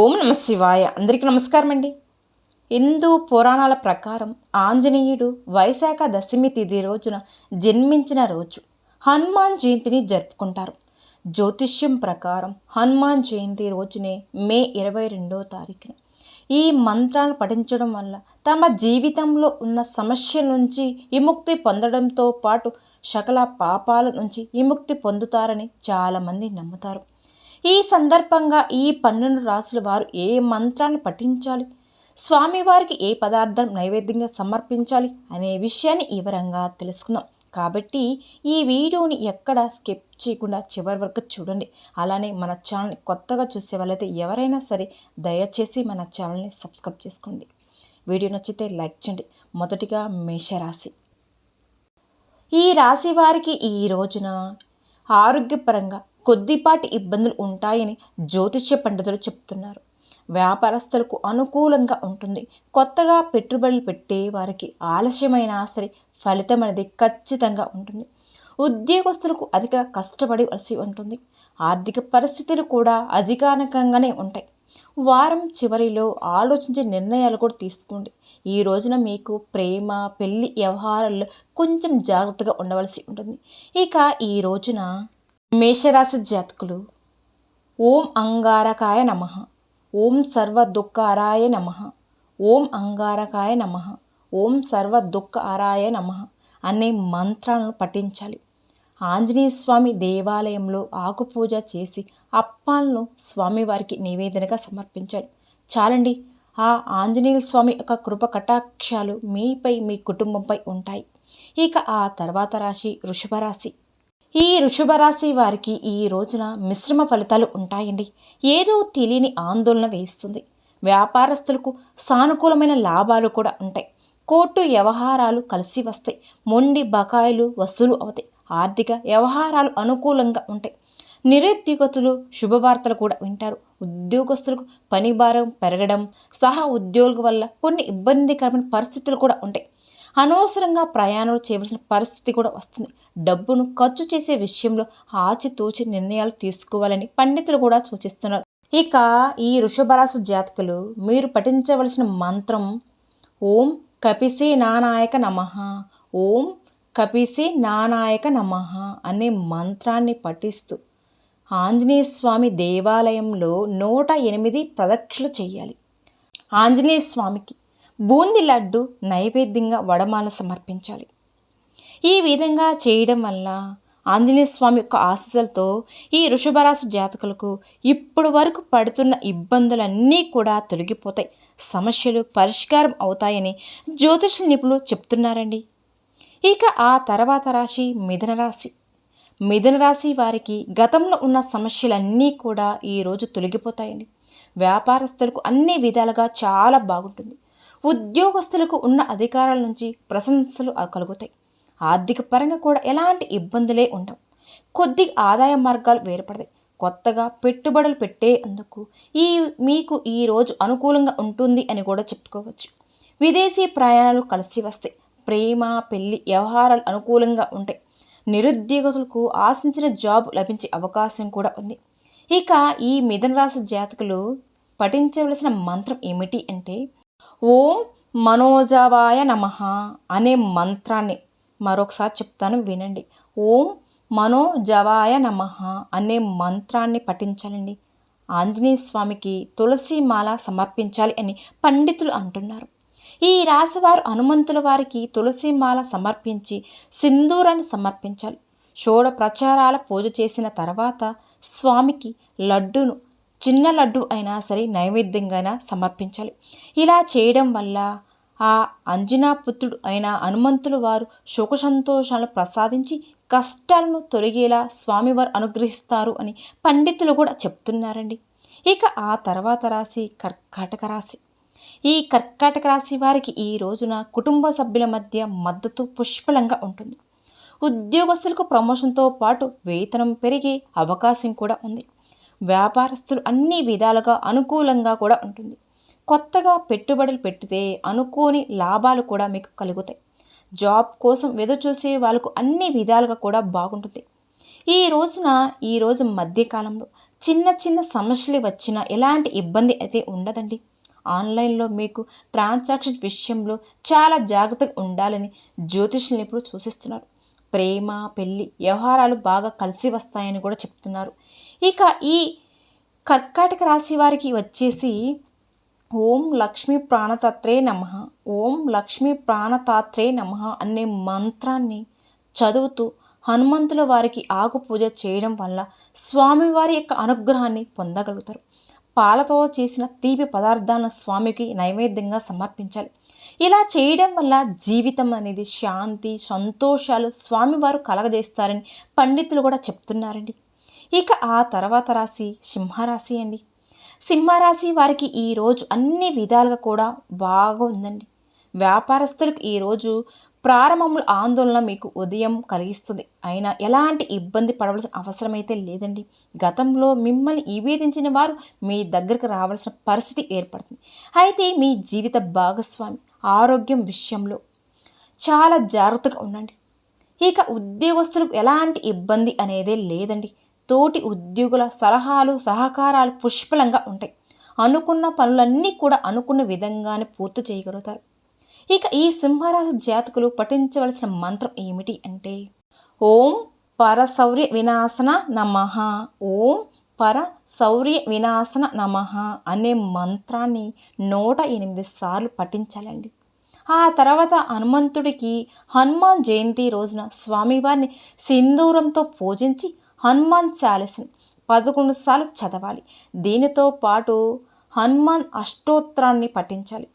ఓం నమ శివాయ. అందరికీ నమస్కారం అండి హిందూ పురాణాల ప్రకారం ఆంజనేయుడు వైశాఖ దశమి తిథి రోజున జన్మించిన రోజు హనుమాన్ జయంతిని జరుపుకుంటారు. జ్యోతిష్యం ప్రకారం హనుమాన్ జయంతి రోజునే మే ఇరవై రెండో తారీఖున. ఈ మంత్రాన్ని పఠించడం వల్ల తమ జీవితంలో ఉన్న సమస్య నుంచి విముక్తి పొందడంతో పాటు సకల పాపాల నుంచి విముక్తి పొందుతారని చాలామంది నమ్ముతారు. ఈ సందర్భంగా ఈ పన్నెండు రాసుల వారు ఏ మంత్రాన్ని పఠించాలి? స్వామివారికి ఏ పదార్థం నైవేద్యంగా సమర్పించాలి అనే విషయాన్ని వివరంగా తెలుసుకుందాం. కాబట్టి ఈ వీడియోని ఎక్కడ స్కిప్ చేయకుండా చివరి వరకు చూడండి. అలానే మన ఛానల్ని కొత్తగా చూసే వాళ్ళైతే ఎవరైనా సరే దయచేసి మన ఛానల్ని సబ్స్క్రైబ్ చేసుకోండి. వీడియో నచ్చితే లైక్ చేయండి. మొదటిగా మేషరాశి. ఈ రాశి వారికి ఈ రోజున ఆరోగ్యపరంగా కొద్దిపాటి ఇబ్బందులు ఉంటాయని జ్యోతిష్య పండితులు చెప్తున్నారు. వ్యాపారస్తులకు అనుకూలంగా ఉంటుంది. కొత్తగా పెట్టుబడులు పెట్టే వారికి ఆలస్యమైనా సరే ఫలితం అనేది ఖచ్చితంగా ఉంటుంది. ఉద్యోగస్తులకు అధిక కష్టపడవలసి ఉంటుంది. ఆర్థిక పరిస్థితులు కూడా అధికారికంగానే ఉంటాయి. వారం చివరిలో ఆలోచించే నిర్ణయాలు కూడా తీసుకోండి. ఈ రోజున మీకు ప్రేమ పెళ్ళి వ్యవహారాల్లో కొంచెం జాగ్రత్తగా ఉండవలసి ఉంటుంది. ఇక ఈ రోజున మేషరాశి జాతకులు ఓం అంగారకాయ నమ ఓం సర్వ దుఃఖారాయ నమ ఓం అంగారకాయ నమ ఓం సర్వ దుఃఖ అరాయ నమ అనే మంత్రాలను పఠించాలి. ఆంజనేయ స్వామి దేవాలయంలో ఆకుపూజ చేసి అప్పాలను స్వామివారికి నివేదనగా సమర్పించాలి. చాలండి ఆ ఆంజనేయ స్వామి యొక్క కృప కటాక్షాలు మీపై మీ కుటుంబంపై ఉంటాయి. ఇక ఆ తర్వాత రాశి వృషభ రాశి. ఈ వృషభ రాశి వారికి ఈ రోజున మిశ్రమ ఫలితాలు ఉంటాయండి. ఏదో తెలియని ఆందోళన వేస్తుంది. వ్యాపారస్తులకు సానుకూలమైన లాభాలు కూడా ఉంటాయి. కోర్టు వ్యవహారాలు కలిసి వస్తాయి. మొండి బకాయిలు వసూలు అవుతాయి. ఆర్థిక వ్యవహారాలు అనుకూలంగా ఉంటాయి. నిరుద్యోగతులు శుభవార్తలు కూడా వింటారు. ఉద్యోగస్తులకు పని భారం పెరగడం సహా ఉద్యోగుల వల్ల కొన్ని ఇబ్బందికరమైన పరిస్థితులు కూడా ఉంటాయి. అనవసరంగా ప్రయాణాలు చేయవలసిన పరిస్థితి కూడా వస్తుంది. డబ్బును ఖర్చు చేసే విషయంలో ఆచితూచి నిర్ణయాలు తీసుకోవాలని పండితులు కూడా సూచిస్తున్నారు. ఇక ఈ వృషభరాశి జాతకులు మీరు పఠించవలసిన మంత్రం ఓం కపిసి నానాయక నమ ఓం కపిసి నానాయక నమ అనే మంత్రాన్ని పఠిస్తూ ఆంజనేయ స్వామి దేవాలయంలో నూట ఎనిమిది ప్రదక్షిణలు చేయాలి. ఆంజనేయ స్వామికి బూంది లడ్డు నైవేద్యంగా వడమాల సమర్పించాలి. ఈ విధంగా చేయడం వల్ల ఆంజనేయ స్వామి యొక్క ఆశీస్సులతో ఈ వృషభరాశి జాతకులకు ఇప్పటి వరకు పడుతున్న ఇబ్బందులన్నీ కూడా తొలగిపోతాయి. సమస్యలు పరిష్కారం అవుతాయని జ్యోతిష నిపుణులు చెప్తున్నారండి. ఇక ఆ తర్వాత రాశి మిథున రాశి. మిథున రాశి వారికి గతంలో ఉన్న సమస్యలన్నీ కూడా ఈరోజు తొలగిపోతాయండి. వ్యాపారస్తులకు అన్ని విధాలుగా చాలా బాగుంటుంది. ఉద్యోగస్తులకు ఉన్న అధికారాల నుంచి ప్రశంసలు కలుగుతాయి. ఆర్థిక పరంగా కూడా ఎలాంటి ఇబ్బందులే ఉండవు. కొద్ది ఆదాయ మార్గాలు వేరుపడతాయి. కొత్తగా పెట్టుబడులు పెట్టేందుకు ఈ మీకు ఈరోజు అనుకూలంగా ఉంటుంది అని కూడా చెప్పుకోవచ్చు. విదేశీ ప్రయాణాలు కలిసి వస్తాయి ప్రేమ పెళ్ళి వ్యవహారాలు అనుకూలంగా ఉంటాయి. నిరుద్యోగులకు ఆశించిన జాబ్ లభించే అవకాశం కూడా ఉంది. ఇక ఈ మిథున రాశి జాతకులు పఠించవలసిన మంత్రం ఏమిటి అంటే ఓం మనోజవాయ నమ అనే మంత్రాన్ని మరొకసారి చెప్తాను వినండి. ఓం మనోజవాయ నమ అనే మంత్రాన్ని పఠించాలండి. ఆంజనేయ స్వామికి తులసి మాల సమర్పించాలి అని పండితులు అంటున్నారు. ఈ రాశివారు హనుమంతుల వారికి తులసి మాల సమర్పించి సింధూరాన్ని సమర్పించాలి. షోడ ప్రచారాల పూజ చేసిన తర్వాత స్వామికి లడ్డును చిన్న లడ్డు అయినా సరే నైవేద్యంగా సమర్పించాలి. ఇలా చేయడం వల్ల ఆ అంజనాపుత్రుడు అయిన హనుమంతులు వారు సుఖ సంతోషాలను ప్రసాదించి కష్టాలను తొలగేలా స్వామివారు అనుగ్రహిస్తారు అని పండితులు కూడా చెప్తున్నారండి. ఇక ఆ తర్వాత రాశి కర్కాటక రాశి. ఈ కర్కాటక రాశి వారికి ఈ రోజున కుటుంబ సభ్యుల మధ్య మద్దతు పుష్పలంగా ఉంటుంది. ఉద్యోగస్తులకు ప్రమోషన్తో పాటు వేతనం పెరిగే అవకాశం కూడా ఉంది. వ్యాపారస్తులు అన్ని విధాలుగా అనుకూలంగా కూడా ఉంటుంది. కొత్తగా పెట్టుబడులు పెట్టితే అనుకోని లాభాలు కూడా మీకు కలుగుతాయి. జాబ్ కోసం వెదు చూసే వాళ్ళకు అన్ని విధాలుగా కూడా బాగుంటుంది. ఈ రోజున ఈ రోజు మధ్యకాలంలో చిన్న చిన్న సమస్యలు వచ్చినా ఎలాంటి ఇబ్బంది అయితే ఉండదండి. ఆన్లైన్లో మీకు ట్రాన్సాక్షన్ విషయంలో చాలా జాగ్రత్తగా ఉండాలని జ్యోతిషులు ఇప్పుడు సూచిస్తున్నారు. ప్రేమ పెళ్ళి వ్యవహారాలు బాగా కలిసి వస్తాయని కూడా చెప్తున్నారు. ఇక ఈ కర్కాటక రాశి వారికి వచ్చేసి ఓం లక్ష్మీ ప్రాణతత్రే నమ. ఓం లక్ష్మీ ప్రాణతాత్రే నమ అనే మంత్రాన్ని చదువుతూ హనుమంతుల వారికి ఆకు పూజ చేయడం వల్ల స్వామివారి యొక్క అనుగ్రహాన్ని పొందగలుగుతారు. పాలతో చేసిన తీపి పదార్థాలను స్వామికి నైవేద్యంగా సమర్పించాలి. ఇలా చేయడం వల్ల జీవితం అనేది శాంతి సంతోషాలు స్వామివారు కలగజేస్తారని పండితులు కూడా చెప్తున్నారండి. ఇక ఆ తర్వాత రాశి సింహరాశి అండి. సింహరాశి వారికి ఈరోజు అన్ని విధాలుగా కూడా బాగా ఉందండి. వ్యాపారస్తులకు ఈరోజు ప్రారంభముల ఆందోళన మీకు ఉదయం కలిగిస్తుంది. అయినా ఎలాంటి ఇబ్బంది పడవలసిన అవసరమైతే లేదండి. గతంలో మిమ్మల్ని నివేదించిన వారు మీ దగ్గరకు రావాల్సిన పరిస్థితి ఏర్పడుతుంది. అయితే మీ జీవిత భాగస్వామి ఆరోగ్యం విషయంలో చాలా జాగ్రత్తగా ఉండండి. ఇక ఉద్యోగస్తులకు ఎలాంటి ఇబ్బంది అనేదే లేదండి. తోటి ఉద్యోగుల సలహాలు సహకారాలు పుష్కలంగా ఉంటాయి. అనుకున్న పనులన్నీ కూడా అనుకున్న విధంగానే పూర్తి చేయగలుగుతారు. ఇక ఈ సింహరాశి జాతకులు పఠించవలసిన మంత్రం ఏమిటి అంటే ఓం పరశౌర్య వినాశన నమ ఓం పర శౌర్య వినాశన నమ అనే మంత్రాన్ని నూట ఎనిమిది సార్లు పఠించాలండి. ఆ తర్వాత హనుమంతుడికి హనుమాన్ జయంతి రోజున స్వామివారిని సింధూరంతో పూజించి హనుమాన్ చాలీస్ని పదకొండు సార్లు చదవాలి. దీనితో పాటు హనుమాన్ అష్టోత్తరాన్ని పఠించాలి.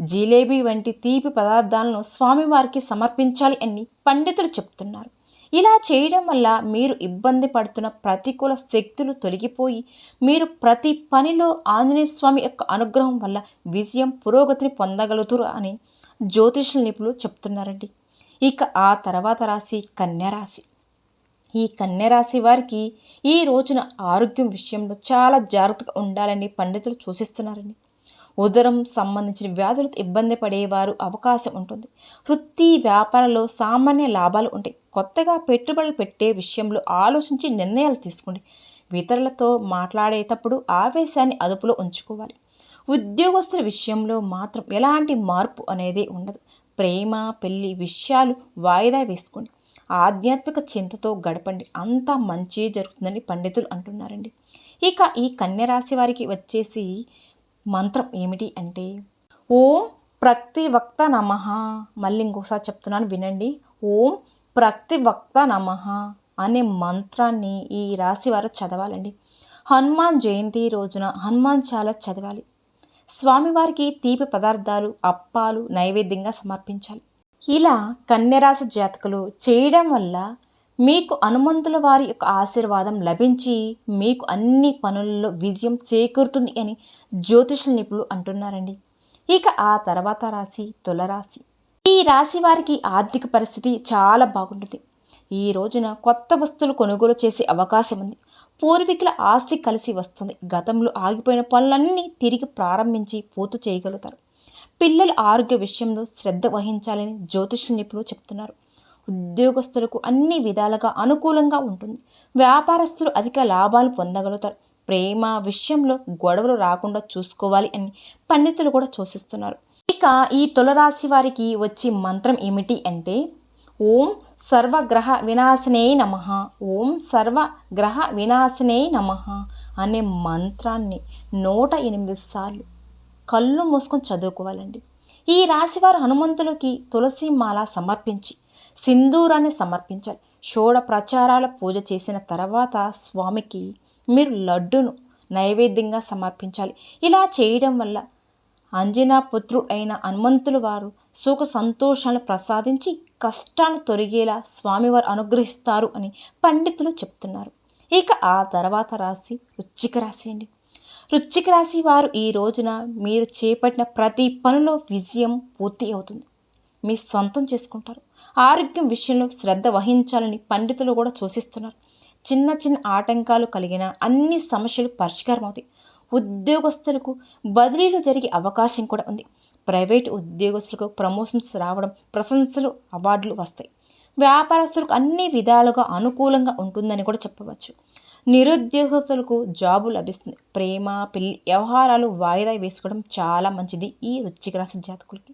జిలేబీ వంటి తీపి పదార్థాలను స్వామివారికి సమర్పించాలి అని పండితులు చెప్తున్నారు. ఇలా చేయడం వల్ల మీరు ఇబ్బంది పడుతున్న ప్రతికూల శక్తులు తొలగిపోయి మీరు ప్రతి పనిలో ఆంజనేయ స్వామి యొక్క అనుగ్రహం వల్ల విజయం పురోగతిని పొందగలుగుతారు అని జ్యోతిష నిపుణులు చెప్తున్నారండి. ఇక ఆ తర్వాత రాశి కన్యరాశి ఈ కన్యరాశి వారికి ఈ రోజున ఆరోగ్యం విషయంలో చాలా జాగ్రత్తగా ఉండాలని పండితులు సూచిస్తున్నారండి. ఉదరం సంబంధించిన వ్యాధులతో ఇబ్బంది పడేవారు అవకాశం ఉంటుంది. వృత్తి వ్యాపారంలో సామాన్య లాభాలు ఉంటాయి. కొత్తగా పెట్టుబడులు పెట్టే విషయంలో ఆలోచించి నిర్ణయాలు తీసుకోండి. ఇతరులతో మాట్లాడేటప్పుడు ఆవేశాన్ని అదుపులో ఉంచుకోవాలి. ఉద్యోగస్తుల విషయంలో మాత్రం ఎలాంటి మార్పు అనేది ఉండదు. ప్రేమ పెళ్ళి విషయాలు వాయిదా వేసుకోండి. ఆధ్యాత్మిక చింతతో గడపండి. అంతా మంచి జరుగుతుందని పండితులు అంటున్నారండి. ఇక ఈ కన్యరాశి వారికి వచ్చేసి మంత్రం ఏమిటి అంటే ఓం ప్రతివక్త నమ. మళ్ళీ ఇంకోసారి చెప్తున్నాను వినండి. ఓం ప్రతివక్త నమ అనే మంత్రాన్ని ఈ రాశి వారు చదవాలండి. హనుమాన్ జయంతి రోజున హనుమాన్ చాలా చదవాలి. స్వామివారికి తీపి పదార్థాలు అప్పాలు నైవేద్యంగా సమర్పించాలి. ఇలా కన్యరాశి జాతకులు చేయడం వల్ల మీకు హనుమంతుల వారి యొక్క ఆశీర్వాదం లభించి మీకు అన్ని పనుల్లో విజయం చేకూరుతుంది అని జ్యోతిష నిపుణులు అంటున్నారండి. ఇక ఆ తర్వాత రాశి తులరాశి. ఈ రాశి వారికి ఆర్థిక పరిస్థితి చాలా బాగుంటుంది. ఈ రోజున కొత్త వస్తువులు కొనుగోలు చేసే అవకాశం ఉంది. పూర్వీకుల ఆస్తి కలిసి వస్తుంది. గతంలో ఆగిపోయిన పనులన్నీ తిరిగి ప్రారంభించి పూర్తి చేయగలుగుతారు. పిల్లల ఆరోగ్య విషయంలో శ్రద్ధ వహించాలని జ్యోతిష నిపుణులు చెప్తున్నారు. ఉద్యోగస్తులకు అన్ని విధాలుగా అనుకూలంగా ఉంటుంది. వ్యాపారస్తులు అధిక లాభాలు పొందగలుగుతారు. ప్రేమ విషయంలో గొడవలు రాకుండా చూసుకోవాలి అని పండితులు కూడా సూచిస్తున్నారు. ఇక ఈ తులరాశి వారికి వచ్చే మంత్రం ఏమిటి అంటే ఓం సర్వగ్రహ వినాశనే నమ ఓం సర్వగ్రహ వినాశనే నమ అనే మంత్రాన్ని నూట ఎనిమిది సార్లు కళ్ళు మూసుకొని చదువుకోవాలండి. ఈ రాశివారు హనుమంతులకి తులసి మాల సమర్పించి సింధూరాన్ని సమర్పించాలి. షోడ ప్రచారాల పూజ చేసిన తర్వాత స్వామికి మీరు లడ్డును నైవేద్యంగా సమర్పించాలి. ఇలా చేయడం వల్ల అంజనా పుత్రుడు అయిన హనుమంతులు వారు సుఖ సంతోషాలను ప్రసాదించి కష్టాలు తొరిగేలా స్వామివారు అనుగ్రహిస్తారు అని పండితులు చెప్తున్నారు. ఇక ఆ తర్వాత రాశి వృచ్చిక రాశి అండి. వృశ్చిక రాశి వారు ఈ రోజున మీరు చేపట్టిన ప్రతి పనిలో విజయం పూర్తి అవుతుంది. మీ సొంతం చేసుకుంటారు. ఆరోగ్యం విషయంలో శ్రద్ధ వహించాలని పండితులు కూడా సూచిస్తున్నారు. చిన్న చిన్న ఆటంకాలు కలిగిన అన్ని సమస్యలు పరిష్కారం అవుతాయి. ఉద్యోగస్తులకు బదిలీలు జరిగే అవకాశం కూడా ఉంది. ప్రైవేట్ ఉద్యోగస్తులకు ప్రమోషన్స్ రావడం ప్రశంసలు అవార్డులు వస్తాయి. వ్యాపారస్తులకు అన్ని విధాలుగా అనుకూలంగా ఉంటుందని కూడా చెప్పవచ్చు. నిరుద్యోగస్తులకు జాబు లభిస్తుంది. ప్రేమ పెళ్ళి వ్యవహారాలు వాయిదా వేసుకోవడం చాలా మంచిది ఈ వృశ్చిక రాశి జాతకులకి.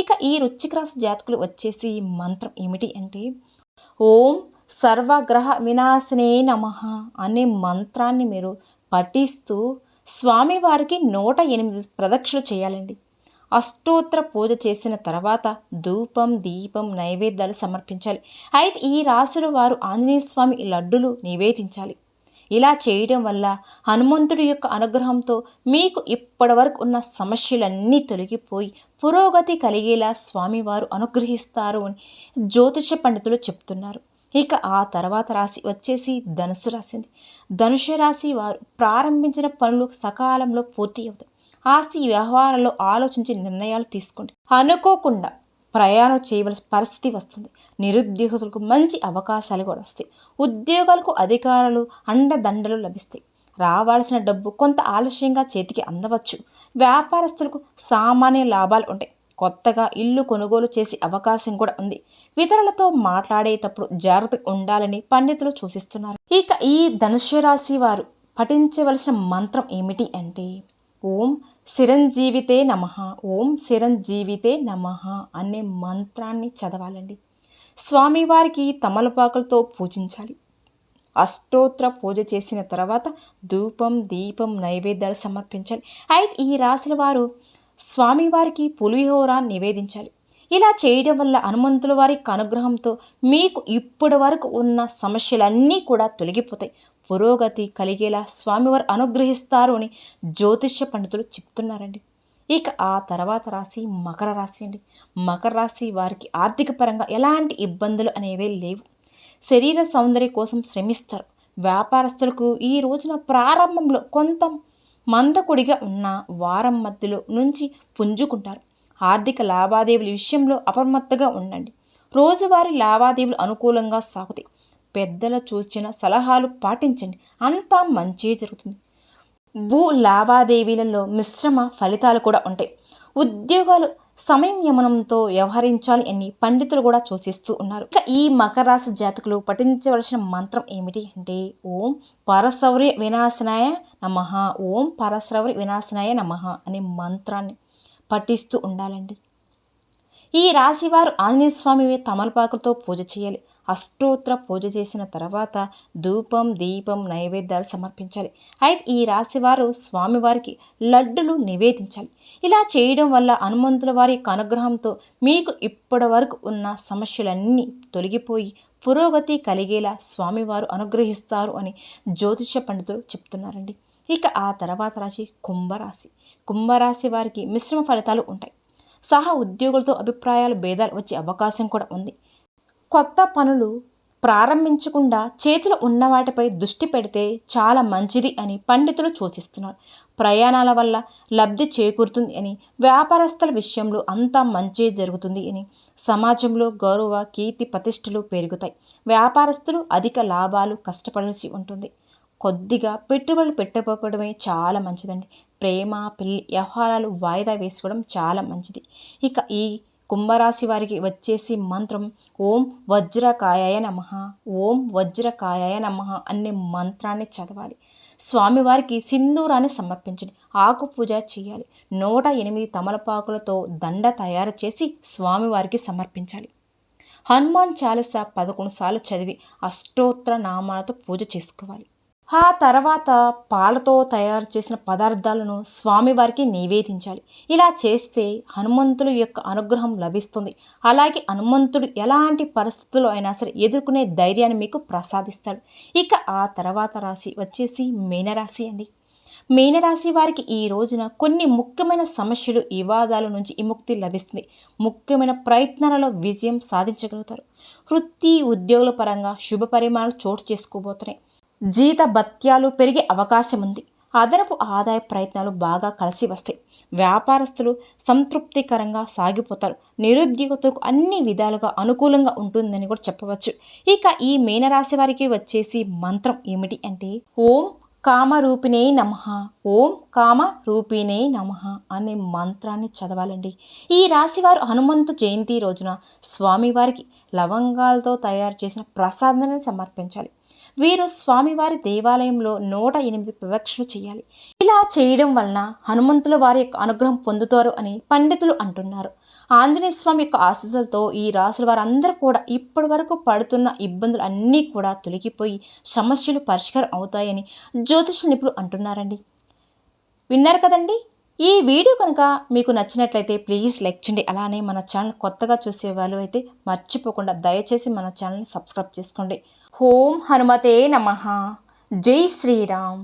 ఇక ఈ వృశ్చిక రాశి జాతకులు వచ్చేసి మంత్రం ఏమిటి అంటే ఓం సర్వగ్రహ వినాశనే నమ అనే మంత్రాన్ని మీరు పఠిస్తూ స్వామివారికి నూట ఎనిమిది ప్రదక్షిణ చేయాలండి. అష్టోత్తర పూజ చేసిన తర్వాత ధూపం దీపం నైవేద్యాలు సమర్పించాలి. అయితే ఈ రాశుల వారు ఆంజనేయ స్వామి లడ్డులు నివేదించాలి. ఇలా చేయడం వల్ల హనుమంతుడి యొక్క అనుగ్రహంతో మీకు ఇప్పటివరకు ఉన్న సమస్యలన్నీ తొలగిపోయి పురోగతి కలిగేలా స్వామివారు అనుగ్రహిస్తారు అని జ్యోతిష పండితులు చెప్తున్నారు. ఇక ఆ తర్వాత రాశి వచ్చేసి ధనుసు రాశింది ధనుష రాశి వారు ప్రారంభించిన పనులు సకాలంలో పూర్తి అవుతాయి. ఆస్తి వ్యవహారాల్లో ఆలోచించి నిర్ణయాలు తీసుకోండి. అనుకోకుండా ప్రయాణం చేయవలసిన పరిస్థితి వస్తుంది. నిరుద్యోగులకు మంచి అవకాశాలు కూడా వస్తాయి. ఉద్యోగాలకు అధికారులు అండదండలు లభిస్తాయి. రావాల్సిన డబ్బు కొంత ఆలస్యంగా చేతికి అందవచ్చు. వ్యాపారస్తులకు సామాన్య లాభాలు ఉంటాయి. కొత్తగా ఇల్లు కొనుగోలు చేసే అవకాశం కూడా ఉంది. ఇతరులతో మాట్లాడేటప్పుడు జాగ్రత్త ఉండాలని పండితులు సూచిస్తున్నారు. ఇక ఈ ధనుష్య రాశి వారు పఠించవలసిన మంత్రం ఏమిటి అంటే ఓం చిరంజీవితే నమ ఓం చిరంజీవితే నమ అనే మంత్రాన్ని చదవాలండి. స్వామివారికి తమలపాకులతో పూజించాలి. అష్టోత్తర పూజ చేసిన తర్వాత ధూపం దీపం నైవేద్యాలు సమర్పించాలి. అయితే ఈ రాశుల వారు స్వామివారికి పులిహోర నివేదించాలి. ఇలా చేయడం వల్ల హనుమంతుల వారి అనుగ్రహంతో మీకు ఇప్పటి వరకు ఉన్న సమస్యలన్నీ కూడా తొలగిపోతాయి. పురోగతి కలిగేలా స్వామివారు అనుగ్రహిస్తారు అని జ్యోతిష్య పండితులు చెప్తున్నారండి. ఇక ఆ తర్వాత రాశి మకర రాశి అండి. మకర రాశి వారికి ఆర్థిక పరంగా ఎలాంటి ఇబ్బందులు అనేవే లేవు. శరీర సౌందర్యం కోసం శ్రమిస్తారు. వ్యాపారస్తులకు ఈ రోజున ప్రారంభంలో కొంత మందకుడిగా ఉన్న వారం మధ్యలో నుంచి పుంజుకుంటారు. ఆర్థిక లావాదేవీల విషయంలో అప్రమత్తగా ఉండండి. రోజువారీ లావాదేవీలు అనుకూలంగా సాగుతాయి. పెద్దలు చూసిన సలహాలు పాటించండి. అంతా మంచి జరుగుతుంది. భూ లావాదేవీలలో మిశ్రమ ఫలితాలు కూడా ఉంటాయి. ఉద్యోగాలు సంయమనంతో వ్యవహరించాలి అని పండితులు కూడా సూచిస్తూ ఉన్నారు. ఇక ఈ మకర రాశి జాతకులు పఠించవలసిన మంత్రం ఏమిటి అంటే ఓం పరశౌర్య వినాశనాయ నమ ఓం పరశౌర్య వినాశనాయ నమ అనే మంత్రాన్ని పఠిస్తూ ఉండాలండి. ఈ రాశివారు ఆంజనేయ స్వామి తమలపాకులతో పూజ చేయాలి. అష్టోత్తర పూజ చేసిన తర్వాత ధూపం దీపం నైవేద్యాలు సమర్పించాలి. అయితే ఈ రాశివారు స్వామివారికి లడ్డులు నివేదించాలి. ఇలా చేయడం వల్ల హనుమంతుల వారి అనుగ్రహంతో మీకు ఇప్పటి వరకు ఉన్న సమస్యలన్నీ తొలగిపోయి పురోగతి కలిగేలా స్వామివారు అనుగ్రహిస్తారు అని జ్యోతిష పండితులు చెప్తున్నారండి. ఇక ఆ తర్వాత రాశి కుంభరాశి. కుంభరాశి వారికి మిశ్రమ ఫలితాలు ఉంటాయి. సహా ఉద్యోగులతో అభిప్రాయాలు భేదాలు వచ్చే అవకాశం కూడా ఉంది. కొత్త పనులు ప్రారంభించకుండా చేతులు ఉన్న వాటిపై దృష్టి పెడితే చాలా మంచిది అని పండితులు సూచిస్తున్నారు. ప్రయాణాల వల్ల లబ్ధి చేకూరుతుంది అని వ్యాపారస్తుల విషయంలో అంతా మంచి జరుగుతుంది అని సమాజంలో గౌరవ కీర్తి ప్రతిష్టలు పెరుగుతాయి. వ్యాపారస్తులు అధిక లాభాలు కష్టపడాల్సి ఉంటుంది. కొద్దిగా పెట్టుబడులు పెట్టకపోవడమే చాలా మంచిదండి. ప్రేమ పెళ్ళి వ్యవహారాలు వాయిదా వేసుకోవడం చాలా మంచిది. ఇక ఈ కుంభరాశి వారికి వచ్చేసి మంత్రం ఓం వజ్రకాయాయ నమ ఓం వజ్రకాయాయ నమ అనే మంత్రాన్ని చదవాలి. స్వామివారికి సింధూరాన్ని సమర్పించండి. ఆకు పూజ చేయాలి. నూట ఎనిమిది తమలపాకులతో దండ తయారు చేసి స్వామివారికి సమర్పించాలి. హనుమాన్ చాలీస పదకొండు సార్లు చదివి అష్టోత్తర నామాలతో పూజ చేసుకోవాలి. ఆ తర్వాత పాలతో తయారు చేసిన పదార్థాలను స్వామివారికి నివేదించాలి. ఇలా చేస్తే హనుమంతుడు యొక్క అనుగ్రహం లభిస్తుంది. అలాగే హనుమంతుడు ఎలాంటి పరిస్థితుల్లో అయినా సరే ఎదుర్కొనే ధైర్యాన్ని మీకు ప్రసాదిస్తాడు. ఇక ఆ తర్వాత రాశి వచ్చేసి మీనరాశి అండి. మీనరాశి వారికి ఈ రోజున కొన్ని ముఖ్యమైన సమస్యలు వివాదాల నుంచి విముక్తి లభిస్తుంది. ముఖ్యమైన ప్రయత్నాలలో విజయం సాధించగలుగుతారు. వృత్తి ఉద్యోగుల పరంగా శుభ పరిమాణాలు చోటు చేసుకోబోతున్నాయి. జీత భత్యాలు పెరిగే అవకాశం ఉంది అదనపు ఆదాయ ప్రయత్నాలు బాగా కలిసి వస్తాయి. వ్యాపారస్తులు సంతృప్తికరంగా సాగిపోతారు. నిరుద్యోగులకు అన్ని విధాలుగా అనుకూలంగా ఉంటుందని కూడా చెప్పవచ్చు. ఇక ఈ మీనరాశి వారికి వచ్చేసి మంత్రం ఏమిటి అంటే ఓం కామరూపిణే నమ ఓం కామ రూపిణే నమ అనే మంత్రాన్ని చదవాలండి. ఈ రాశివారు హనుమంతు జయంతి రోజున స్వామివారికి లవంగాలతో తయారు చేసిన ప్రసాదాన్ని సమర్పించాలి. వీరు స్వామివారి దేవాలయంలో నూట ఎనిమిది ప్రదక్షిణలు చేయాలి. ఇలా చేయడం వలన హనుమంతుల వారి యొక్క అనుగ్రహం పొందుతారు అని పండితులు అంటున్నారు. ఆంజనేయ స్వామి యొక్క ఆశీస్సులతో ఈ రాసుల వారందరూ కూడా ఇప్పటి వరకు పడుతున్న ఇబ్బందులు అన్నీ కూడా తొలగిపోయి సమస్యలు పరిష్కారం అవుతాయని జ్యోతిష నిపుణులు అంటున్నారండి. విన్నారు కదండి? ఈ వీడియో కనుక మీకు నచ్చినట్లయితే ప్లీజ్ లైక్ చేయండి. అలానే మన ఛానల్ కొత్తగా చూసే వాళ్ళు అయితే మర్చిపోకుండా దయచేసి మన ఛానల్ని సబ్స్క్రైబ్ చేసుకోండి. ఓం హనుమతే నమ. జై శ్రీరామ్.